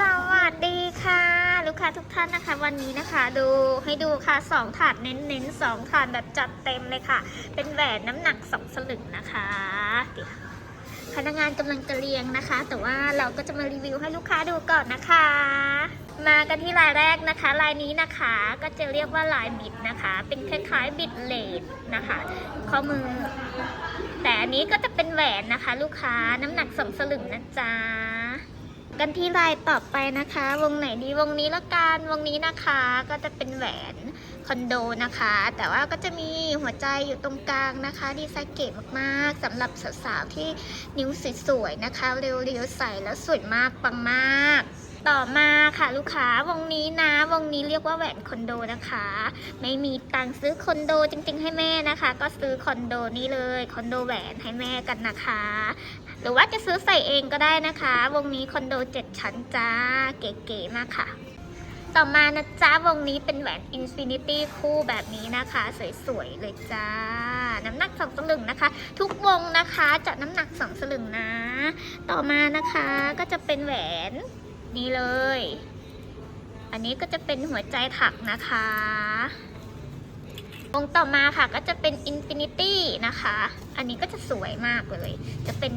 สวัสดีค่ะ ลูกค้าทุกท่านนะคะ วันนี้นะคะ ดูให้ดูค่ะสองถาดเน้นๆสองถาดแบบจัดเต็มเลยค่ะ เป็นแหวนน้ำหนักสองสลึงนะคะเดี๋ยวพนักงานกำลังจะเรียงนะคะ แต่ว่าเราก็จะมารีวิวให้ลูกค้าดูก่อนนะคะ มากันที่ลายแรกนะคะลายนี้นะคะก็จะเรียกว่าลายบิดนะคะ เป็นคล้ายๆบิดเลดนะคะ ข้อมือ แต่อันนี้ก็จะเป็นแหวนนะคะ ลูกค้าน้ำหนักสองสลึงนะจ๊ะ กันที่ลายต่อไปนะคะ วงไหนดีวงนี้ละกันวงนี้นะคะก็จะเป็นแหวนคอนโดนะคะ แต่ว่าก็จะมีหัวใจอยู่ตรงกลางนะคะ ดีไซน์เก๋มากๆสำหรับสาวๆที่นิ้วสวยๆนะคะ เรียวๆใส่แล้วสวยมากปังมาก ต่อมา ค่ะลูกค้าวงนี้นะ วงนี้เรียกว่าแหวนคอนโดนะคะ ไม่มีตังค์ซื้อคอนโดจริง ๆ ให้แม่นะคะ ก็ซื้อคอนโดนี้เลยคอนโดแหวนให้แม่กันนะคะ หรือว่าจะซื้อใส่เองก็ได้นะคะ วงนี้คอนโด7ชั้นจ้า เก๋ๆมากค่ะต่อมานะจ๊ะวงนี้เป็นแหวนอินฟินิตี้คู่แบบนี้นะคะ สวยๆ เลยจ้า น้ำหนักสองสลึงนะคะ ทุกวงนะคะจะน้ำหนักสองสลึงนะ ต่อมานะคะก็จะเป็นแหวน นี่เลย อันนี้ก็จะเป็นหัวใจถักนะคะวงต่อมาค่ะก็จะเป็นอินฟินิตี้นะคะ อันนี้ก็จะสวยมากเลย จะเป็น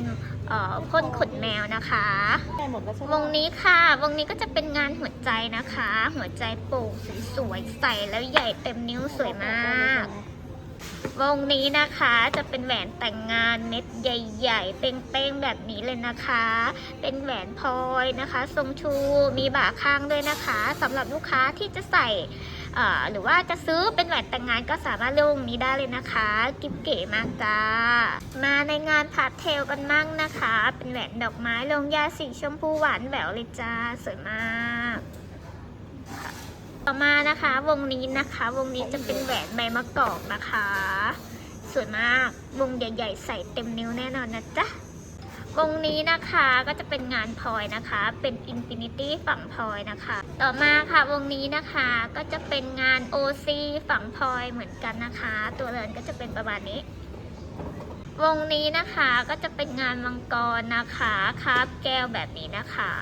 พ่นขนแมวนะคะวใช่ไหมวงนี้ค่ะ วงนี้ก็จะเป็นงานหัวใจนะคะ หัวใจโป่งสวยๆใส่แล้วใหญ่เต็มนิ้วสวยมาก วงนี้นะคะจะเป็นแหวนแต่งงานเม็ดใหญ่ ๆ เป้งๆแบบนี้เลยนะคะ เป็นแหวนพลอยนะคะทรงชูมีบ่าข้างด้วยนะคะสำหรับลูกค้าที่จะใส่หรือว่าจะซื้อเป็นแหวนแต่งงานก็สามารถเลือกวงนี้ได้เลยนะคะ กิ๊บเก๋มากจ้า มาในงานพาสเทลกันมั่งนะคะ เป็นแหวนดอกไม้ลงยาสีชมพูหวานแหววเลยจ้าสวยมาก ต่อมานะคะ วงนี้นะคะ วงนี้จะเป็นแหวนใบมะกอกนะคะ สวยมากวงใหญ่ๆ ใส่เต็มนิ้วแน่นอนนะจ๊ะวงนี้นะคะก็จะเป็นงานพลอยนะคะ เป็นอินฟินิตี้ฝั่งพลอยนะคะ ต่อมาค่ะวงนี้นะคะก็จะเป็นงาน OC ฝั่งพลอยเหมือนกันนะคะ ตัวเรือนก็จะเป็นประมาณนี้ วงนี้นะคะก็จะเป็นงานมังกรนะคะคาบแก้วแบบนี้นะคะ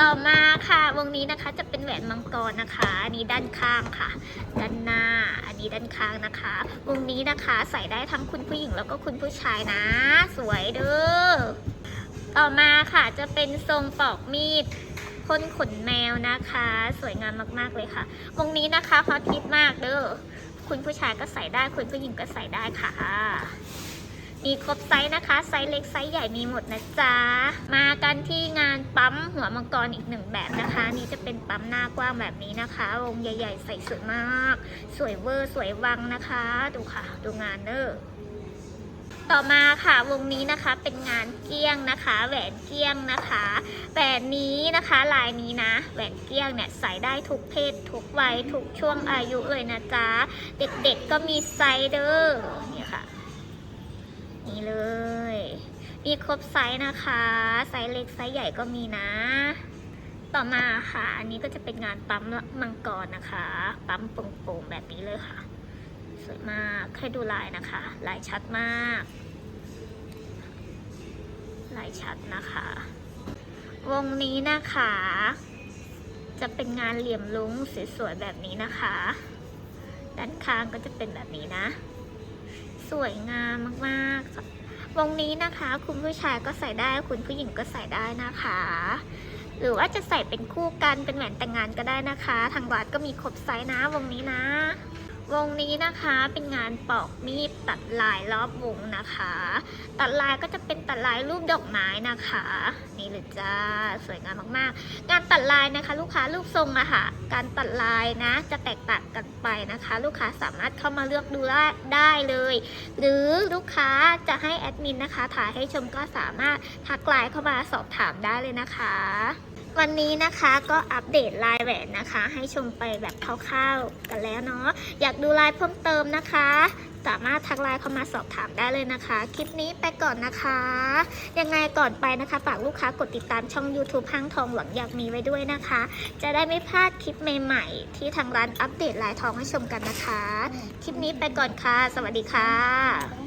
ต่อมาค่ะ วงนี้นะคะจะเป็นแหวนมังกรนะคะ อันนี้ด้านข้างค่ะ ด้านหน้า อันนี้ด้านข้างนะคะ วงนี้นะคะใส่ได้ทั้งคุณผู้หญิงแล้วก็คุณผู้ชายนะ สวยเด้อ ต่อมาค่ะจะเป็นทรงปอกมีดพ่นขนแมวนะคะ สวยงามมากๆเลยค่ะ วงนี้นะคะฮอตฮิตมากเด้อ คุณผู้ชายก็ใส่ได้ คุณผู้หญิงก็ใส่ได้ค่ะ มีครบไซส์นะคะ ไซส์เล็กไซส์ใหญ่มีหมดนะจ๊ะ มากันที่งานปั๊มหัวมังกรอีกหนึ่งแบบนะคะ นี่จะเป็นปั๊มหน้ากว้างแบบนี้นะคะวงใหญ่ ๆ ใส่สวยมาก สวยเวอร์สวยวังนะคะ ดูค่ะ ดูงานเด้อต่อมาค่ะวงนี้นะคะเป็นงานเกี้ยงนะคะ แหวนเกี้ยงนะคะแหวนนี้นะคะลายนี้นะ แหวนเกี้ยงเนี่ยใส่ได้ทุกเพศ ทุกวัยทุกช่วงอายุเลยนะจ๊ะ เด็กๆก็มีไซส์เด้อนี่ค่ะ นี่เลย มีครบไซส์นะคะ ไซส์เล็กไซส์ใหญ่ก็มีนะ ต่อมาค่ะ อันนี้ก็จะเป็นงานปั๊มมังกรนะคะ ปั๊มโป่งๆแบบนี้เลยค่ะ สวยมากให้ดูลายนะคะ ลายชัดมาก ลายชัดนะคะ วงนี้นะคะ จะเป็นงานเหลี่ยมลุ้งสวยๆแบบนี้นะคะ ด้านข้างก็จะเป็นแบบนี้นะ สวยงามมากๆ วงนี้นะคะ คุณผู้ชายก็ใส่ได้ คุณผู้หญิงก็ใส่ได้นะคะ หรือว่าจะใส่เป็นคู่กันเป็นแหวนแต่งงานก็ได้นะคะ ทางวัดก็มีครบไซส์นะวงนี้นะ วงนี้นะคะเป็นงานปอกมีดตัดลายรอบวงนะคะ ตัดลายก็จะเป็นตัดลายรูปดอกไม้นะคะ นี่เลยจ้าสวยงามมากๆ งานตัดลายนะคะ ลูกค้ารูปทรงอะค่ะการตัดลายนะ จะแตกต่างกันไปนะคะ ลูกค้าสามารถเข้ามาเลือกดูได้ได้เลย หรือลูกค้าจะให้แอดมินนะคะถ่ายให้ชมก็สามารถทักไลน์เข้ามาสอบถามได้เลยนะคะ วันนี้นะคะก็อัปเดตลายแหวนนะคะ ให้ชมไปแบบคร่าวๆกันแล้วเนาะอยากดูลายเพิ่มเติมนะคะ สามารถทักไลน์เข้ามาสอบถามได้เลยนะคะ คลิปนี้ไปก่อนนะคะ ยังไงก่อนไปนะคะฝากลูกค้ากดติดตามช่อง YouTube ห้างทองหวังอยากมีไว้ด้วยนะคะ จะได้ไม่พลาดคลิปใหม่ๆ ที่ทางร้านอัปเดตลายทองให้ชมกันนะคะ คลิปนี้ไปก่อนค่ะ สวัสดีค่ะ